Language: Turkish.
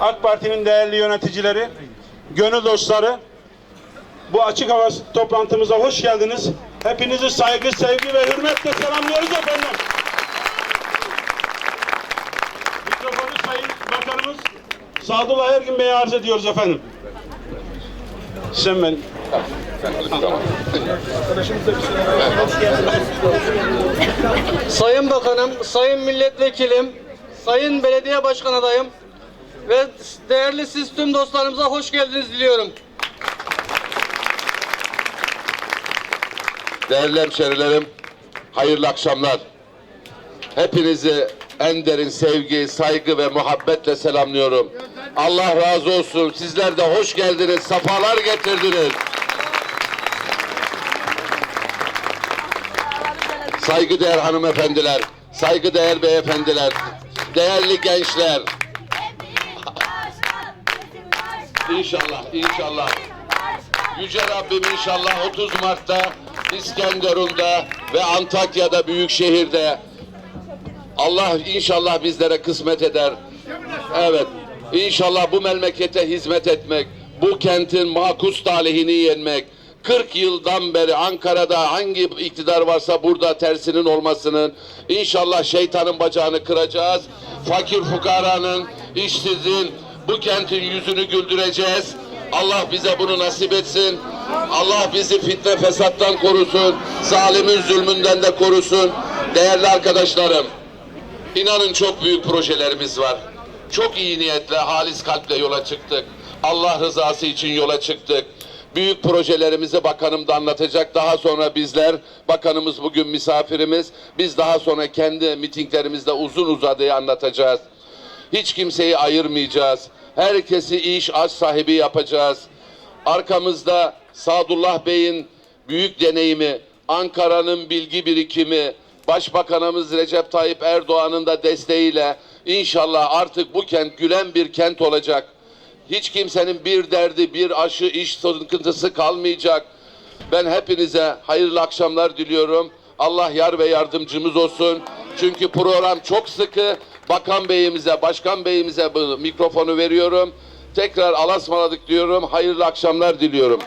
AK Parti'nin değerli yöneticileri, gönül dostları, bu açık hava toplantımıza hoş geldiniz. Hepinizi saygı, sevgi ve hürmetle selamlıyoruz efendim. Mikrofonu Sayın Bakanımız Sadullah Ergin Bey'e arz ediyoruz efendim. Sen ben. Sayın Bakanım, Sayın Milletvekilim, Sayın Belediye Başkan adayım ve değerli siz tüm dostlarımıza hoş geldiniz diliyorum. Değerli hemşerilerim, hayırlı akşamlar. Hepinizi en derin sevgi, saygı ve muhabbetle selamlıyorum. Allah razı olsun. Sizler de hoş geldiniz, safalar getirdiniz. Saygıdeğer hanımefendiler, saygıdeğer beyefendiler, değerli gençler. İnşallah, inşallah. Yüce Rabbim inşallah 30 Mart'ta İskenderun'da ve Antakya'da Büyükşehir'de Allah inşallah bizlere kısmet eder. Evet. İnşallah bu memlekete hizmet etmek, bu kentin makus talihini yenmek, 40 yıldan beri Ankara'da hangi iktidar varsa burada tersinin olmasının, inşallah şeytanın bacağını kıracağız. Fakir fukaranın, işsizin, bu kentin yüzünü güldüreceğiz. Allah bize bunu nasip etsin. Allah bizi fitne fesattan korusun. Zalimin zulmünden de korusun. Değerli arkadaşlarım, İnanın çok büyük projelerimiz var. Çok iyi niyetle, halis kalple yola çıktık. Allah rızası için yola çıktık. Büyük projelerimizi bakanım da anlatacak. Daha sonra bizler, bakanımız bugün misafirimiz. Biz daha sonra kendi mitinglerimizde uzun uzadıya anlatacağız. Hiç kimseyi ayırmayacağız. Herkesi iş aç sahibi yapacağız. Arkamızda Sadullah Bey'in büyük deneyimi, Ankara'nın bilgi birikimi, Başbakanımız Recep Tayyip Erdoğan'ın da desteğiyle inşallah artık bu kent gülen bir kent olacak. Hiç kimsenin bir derdi, bir aşı, iş sıkıntısı kalmayacak. Ben hepinize hayırlı akşamlar diliyorum. Allah yar ve yardımcımız olsun. Çünkü program çok sıkı. Bakan Beyimize, Başkan Beyimize bu mikrofonu veriyorum. Tekrar alasmaladık diyorum. Hayırlı akşamlar diliyorum.